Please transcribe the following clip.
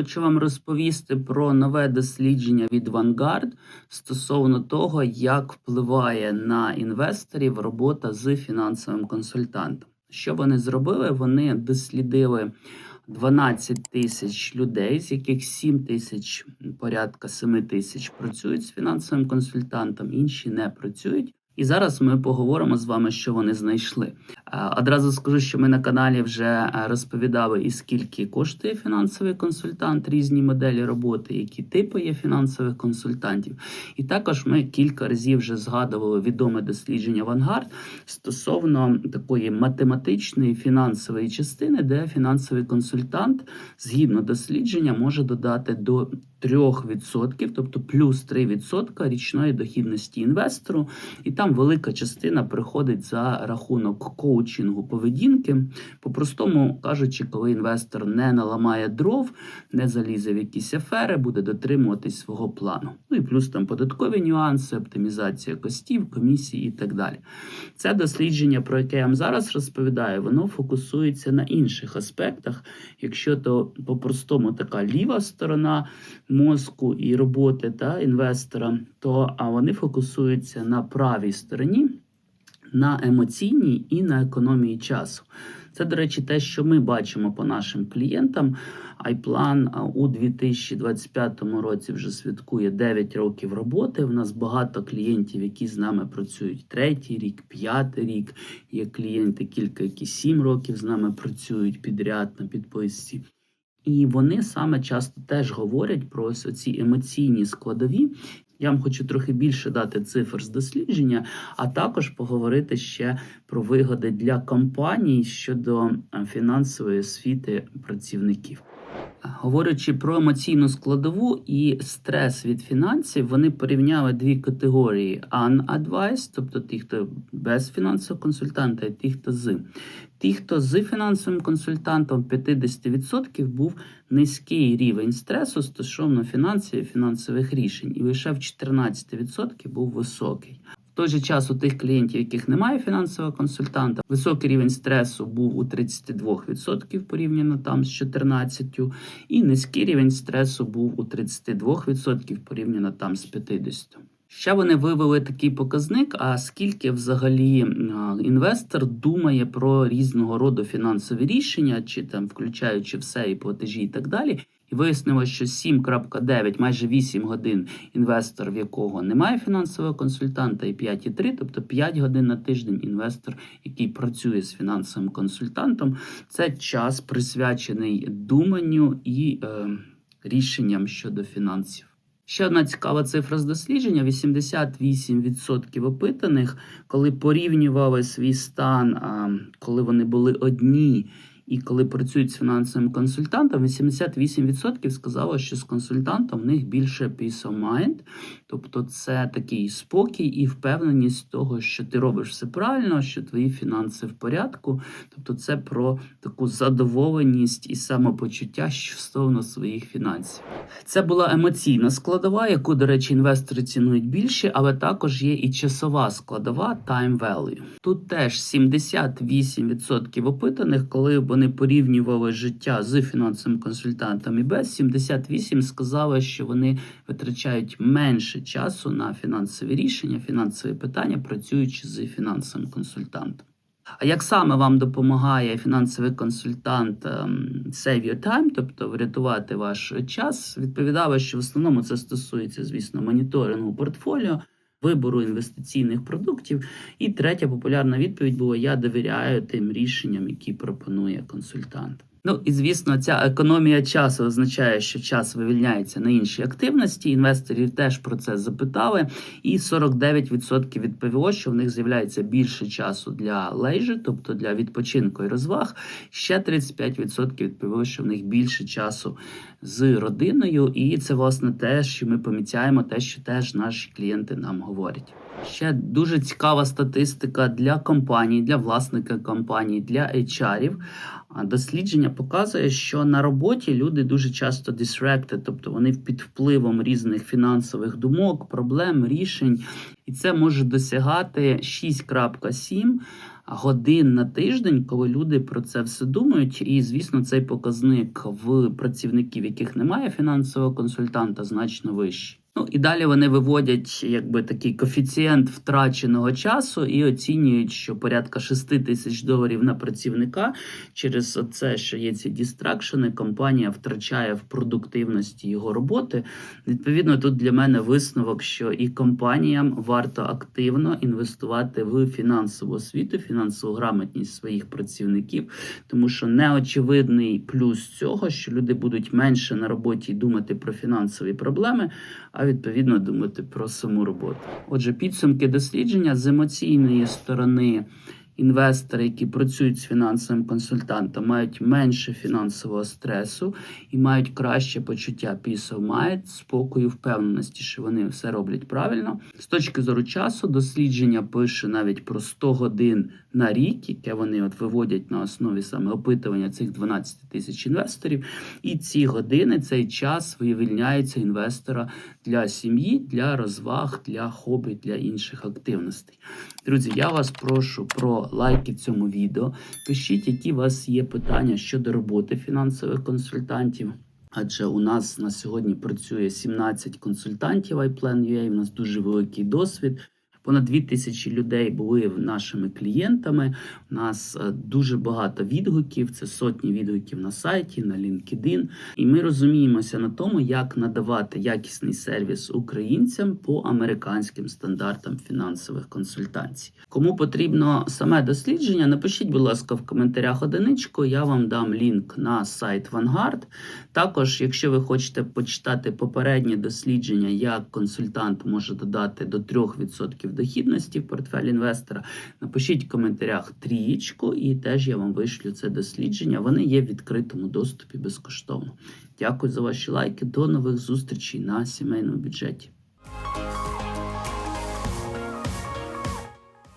Хочу вам розповісти про нове дослідження від Vanguard стосовно того, як впливає на інвесторів робота з фінансовим консультантом. Що вони зробили? Вони дослідили 12 тисяч людей, з яких 7 тисяч, порядка 7 тисяч працюють з фінансовим консультантом, інші не працюють. І зараз ми поговоримо з вами, що вони знайшли. Одразу скажу, що ми на каналі вже е, розповідали, і скільки коштує фінансовий консультант, різні моделі роботи, які типи є фінансових консультантів. І також ми кілька разів вже згадували відоме дослідження Vanguard стосовно такої математичної фінансової частини, де фінансовий консультант, згідно дослідження, може додати до 3%, тобто плюс 3% річної дохідності інвестору, і там велика частина приходить за рахунок коучингу поведінки. По-простому кажучи, коли інвестор не наламає дров, не залізе в якісь афери, буде дотримуватись свого плану. Ну і плюс там податкові нюанси, оптимізація костів, комісії і так далі. Це дослідження, про яке я вам зараз розповідаю, воно фокусується на інших аспектах. Якщо то по-простому така ліва сторона мозку і роботи та інвестора, то а вони фокусуються на правій стороні, на емоційній і на економії часу. Це, до речі, те, що ми бачимо по нашим клієнтам. Айплан у 2025 році вже святкує 9 років роботи. У нас багато клієнтів, які з нами працюють третій рік, п'ятий рік. Є клієнти, кілька, які 7 років з нами працюють підряд на підписці. І вони саме часто теж говорять про ось ці емоційні складові. Я вам хочу трохи більше дати цифр з дослідження, а також поговорити ще про вигоди для компаній щодо е, фінансової освіти працівників. Говорячи про емоційну складову і стрес від фінансів, вони порівняли дві категорії: unadvised, тобто ті, хто без фінансового консультанта, і ті, хто з. Ті, хто з фінансовим консультантом 50% був низький рівень стресу стосовно фінансів і фінансових рішень, і лише в 14% був високий. Той же час у тих клієнтів, яких немає фінансового консультанта, високий рівень стресу був у 32% порівняно там з 14%, і низький рівень стресу був у 32% порівняно там з 50%. Ще вони вивели такий показник, а скільки взагалі інвестор думає про різного роду фінансові рішення, чи там включаючи все і платежі, і так далі. І вияснилося, що 7.9, майже 8 годин інвестор, в якого немає фінансового консультанта, і 5,3, тобто 5 годин на тиждень інвестор, який працює з фінансовим консультантом, це час присвячений думанню і е, рішенням щодо фінансів. Ще одна цікава цифра з дослідження: 88% опитаних, коли порівнювали свій стан, коли вони були одні. І коли працюють з фінансовим консультантом, 88% сказало, що з консультантом в них більше peace of mind, тобто це такий спокій і впевненість того, що ти робиш все правильно, що твої фінанси в порядку. Тобто, це про таку задоволеність і самопочуття стосовно своїх фінансів. Це була емоційна складова, яку, до речі, інвестори цінують більше, але також є і часова складова time value. Тут теж 78% опитаних, коли вони порівнювали життя з фінансовим консультантом і без 78 сказали, що вони витрачають менше часу на фінансові рішення, фінансові питання, працюючи з фінансовим консультантом. А як саме вам допомагає фінансовий консультант ем, Save Your Time, тобто врятувати ваш час? Відповідала, що в основному це стосується, звісно, моніторингу портфоліо, вибору інвестиційних продуктів. І третя популярна відповідь була: Я довіряю тим рішенням, які пропонує консультант. Ну і звісно, ця економія часу означає, що час вивільняється на інші активності. Інвесторів теж про це запитали, і 49% відповіло, що в них з'являється більше часу для лейжі, тобто для відпочинку і розваг. Ще 35% відповіло, що в них більше часу з родиною, і це власне те, що ми помічаємо, те, що теж наші клієнти нам говорять. Ще дуже цікава статистика для компаній, для власника компаній, для HR-ів. Дослідження показує, що на роботі люди дуже часто distracted, тобто вони під впливом різних фінансових думок, проблем, рішень. І це може досягати 6.7 годин на тиждень, коли люди про це все думають. І, звісно, цей показник в працівників, яких немає фінансового консультанта, значно вищий. Ну і далі вони виводять якби такий коефіцієнт втраченого часу і оцінюють, що порядка 6 тисяч доларів на працівника через це, що є ці дістракшени, компанія втрачає в продуктивності його роботи. Відповідно, тут для мене висновок, що і компаніям варто активно інвестувати в фінансову освіту, фінансову грамотність своїх працівників, тому що неочевидний плюс цього, що люди будуть менше на роботі думати про фінансові проблеми, а відповідно думати про саму роботу. Отже, підсумки дослідження з емоційної сторони. Інвестори, які працюють з фінансовим консультантом, мають менше фінансового стресу і мають краще почуття of mind, спокою, впевненості, що вони все роблять правильно. З точки зору часу, дослідження пише навіть про 100 годин на рік, яке вони от виводять на основі саме опитування цих 12 тисяч інвесторів. І ці години, цей час вивільняється інвестора для сім'ї, для розваг, для хобі, для інших активностей. Друзі, я вас прошу про лайки цьому відео. Пишіть, які у вас є питання щодо роботи фінансових консультантів. Адже у нас на сьогодні працює 17 консультантів iPlan.ua, у нас дуже великий досвід. Понад 2 тисячі людей були нашими клієнтами. У нас е, дуже багато відгуків, це сотні відгуків на сайті, на LinkedIn. І ми розуміємося на тому, як надавати якісний сервіс українцям по американським стандартам фінансових консультацій. Кому потрібно саме дослідження, напишіть, будь ласка, в коментарях одиничку. Я вам дам лінк на сайт Vanguard. Також, якщо ви хочете почитати попереднє дослідження, як консультант може додати до 3% дохідності в портфель інвестора, напишіть в коментарях трієчку, і теж я вам вишлю це дослідження. Вони є в відкритому доступі безкоштовно. Дякую за ваші лайки. До нових зустрічей на сімейному бюджеті.